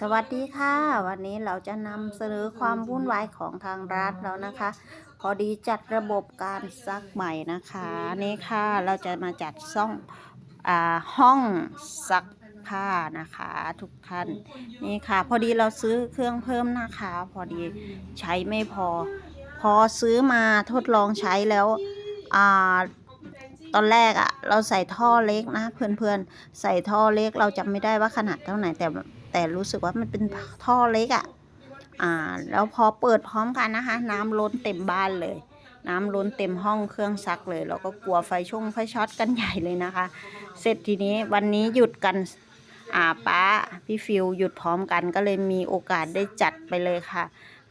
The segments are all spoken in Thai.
สวัสดีค่ะ วันนี้เราจะนำเสนอความวุ่นวายของทางร้านแล้วนะคะ พอดีจัดระบบการซักใหม่นะคะนี่ค่ะเราจะมาจัดซ่องอาห้องซักผ้านะคะทุกท่านนี่ค่ะ พอดีเราซื้อเครื่องเพิ่มนะคะ พอดีใช้ไม่พอ พอซื้อมาทดลองใช้แล้วอ่าตอนแรกอะเราใส่ท่อเล็กนะเพื่อนๆใส่ท่อเล็กเราจำไม่ได้ว่าขนาดเท่าไหร่แต่ แต่รู้สึกว่ามันเป็นท่อเล็กอะ่ะอ่าแล้วพอเปิดพร้อมกันนะคะ น้ำล้นเต็มบ้านเลย น้ำล้นเต็มห้องเครื่องซักเลยเราก็กลัวไฟช่งไฟช็อตกันใหญ่เลยนะคะ เสร็จทีนี้วันนี้หยุดกันอ่าป้าพี่ฟิวหยุดพร้อมกันก็เลยมีโอกาสได้จัดไปเลยค่ะ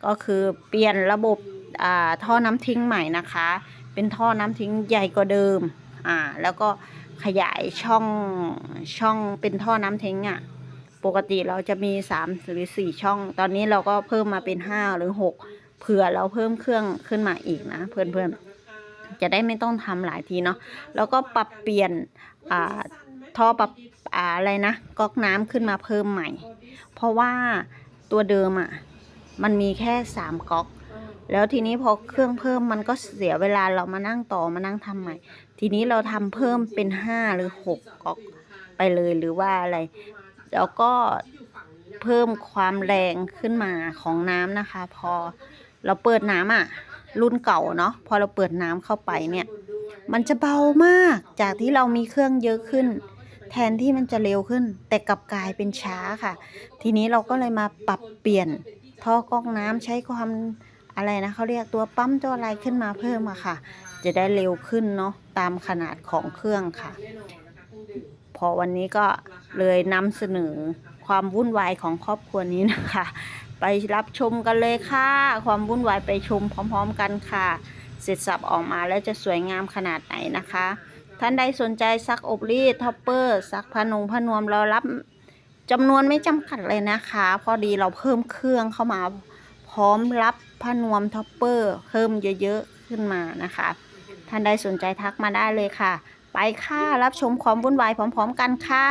ก็คือเปลี่ยนระบบอ่าท่อน้ำทิ้งใหม่นะคะ เป็นท่อน้ำทิ้งใหญ่กว่าเดิมอ่าแล้วก็ขยายช่องช่องเป็นท่อน้ำทิ้งอะ ปกติเราจะมี3หรือ4ช่อง ตอนนี้เราก็เพิ่มมาเป็น5หรือ6เผื่อเราเพิ่มเครื่องขึ้นมาอีกนะ เพื่อนๆ จะได้ไม่ต้องทำหลายทีเนาะแล้วก็ปรับเปลี่ยนอ่าท่อปรับอ่าอะไรนะก๊อกน้ำขึ้นมาเพิ่มใหม่ เพราะว่าตัวเดิมอะ่ะมันมีแค่3ก๊อกแล้วทีนี้พอเครื่องเพิ่มมันก็เสียเวลาเรามานั่งต่อมานั่งทำใหม่ ทีนี้เราทำเพิ่มเป็น5หรือ6ก๊อกไปเลยหรือว่าอะไร แล้วก็เพิ่มความแรงขึ้นมาของน้ำนะคะ พอเราเปิดน้ำอะ รุ่นเก่าเนาะพอเราเปิดน้ำเข้าไปเนี่ย มันจะเบามากจากที่เรามีเครื่องเยอะขึ้น แทนที่มันจะเร็วขึ้น แต่กลับกลายเป็นช้าค่ะ ทีนี้เราก็เลยมาปรับเปลี่ยนท่อกรองน้ำใช้ความอะไรนะเขาเรียกตัวปั๊มตัวอะไรขึ้นมาเพิ่มอะค่ะ จะได้เร็วขึ้นเนาะตามขนาดของเครื่องค่ะ อวันนี้ก็เลยนำเสนอความวุ่นวายของครอบครัวนี้นะคะ ไปรับชมกันเลยค่ะ ความวุ่นวายไปชมพร้อม ๆ กันค่ะ เสร็จสับออกมาแล้วจะสวยงามขนาดไหนนะคะ ท่านใดสนใจซักอบรีดท็อปเปอร์ซักผ้านงผ้านวมเรารับจำนวนไม่จำกัดเลยนะคะ พอดีเราเพิ่มเครื่องเข้ามาพร้อมรับผ้านวมท็อปเปอร์เพิ่มเยอะๆขึ้นมานะคะ ท่านใดสนใจทักมาได้เลยค่ะ ไปค่ะ รับชมความวุ่นวายพร้อม ๆ กันค่ะ